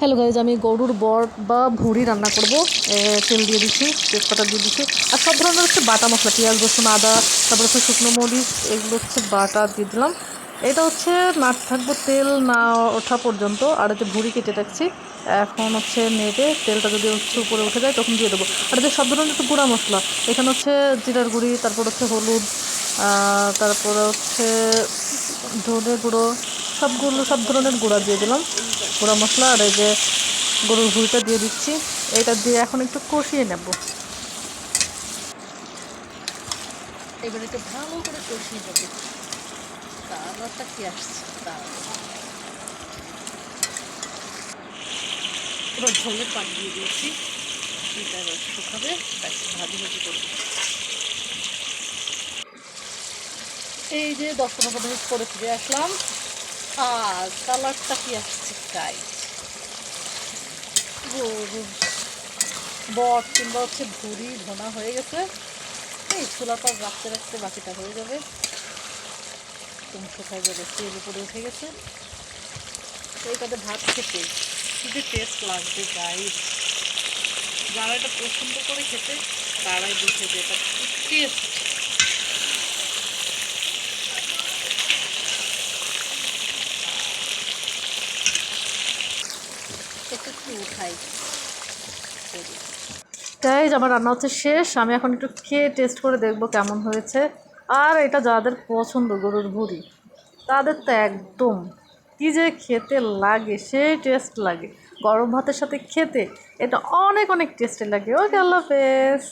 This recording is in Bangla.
হ্যালো গাইজ আমি গরুর বর বা ভুঁড়ি রান্না করব। তেল দিয়ে দিচ্ছি, তেজপাতা দিয়ে দিচ্ছি। আর সব ধরনের হচ্ছে বাটা মশলা, পেঁয়াজ, রসুন, আদা, তারপর হচ্ছে শুকনো মরিচ, এগুলো হচ্ছে বাটা দিয়ে দিলাম। এটা হচ্ছে না থাকব তেল না ওঠা পর্যন্ত, আর হচ্ছে ভুঁড়ি কেটে রাখছি। এখন হচ্ছে নেড়ে তেলটা যদি হচ্ছে উপরে উঠে যায়, তখন দিয়ে দেবো। আর যে সব ধরনের একটু গুঁড়া মশলা। এখানে হচ্ছে জিরার গুঁড়ি, তারপর হচ্ছে হলুদ তারপরে হচ্ছে ধনে গুঁড়ো সবগুলো, সব ধরনের গুঁড়া দিয়ে দিলাম। গুঁড়া মশলা আর এই যে গরুর ভুঁড়িটা দিয়ে দিচ্ছি। এটা দিয়ে এখন একটু কষিয়ে নেব। এবার একটু ভালো করে কষিয়ে নেব। দিয়েছি। ভাজি করব। এই যে দশ পনেরো মিনিট করে ফিরে আসলাম। কালারটা কি আসছে গাই গরুর বট কিংবা হচ্ছে ভুড়ি ভোনা হয়ে গেছে। এই ছোলাটা রাখতে রাখতে বাকিটা হয়ে যাবে। তুমি কোথায় যাবে? তেল উপরে উঠে গেছে। এইটাতে ভাত খেতে। খুবই টেস্ট লাগবে গাই যারা এটা পছন্দ করে খেতে, তারাই বুঝে যে এটা টেস্ট গাইজ আমার রান্না হচ্ছে শেষ, আমি এখন একটু খেয়ে টেস্ট করে দেখব কেমন হয়েছে। আর এটা যাদের পছন্দ গরুর ভুড়ি, তাদের তো একদম কী যে খেতে লাগে, সেই টেস্ট লাগে। গরম ভাতের সাথে খেতে এটা অনেক অনেক টেস্টে লাগে। ওকে, আল্লাহ হাফেজ।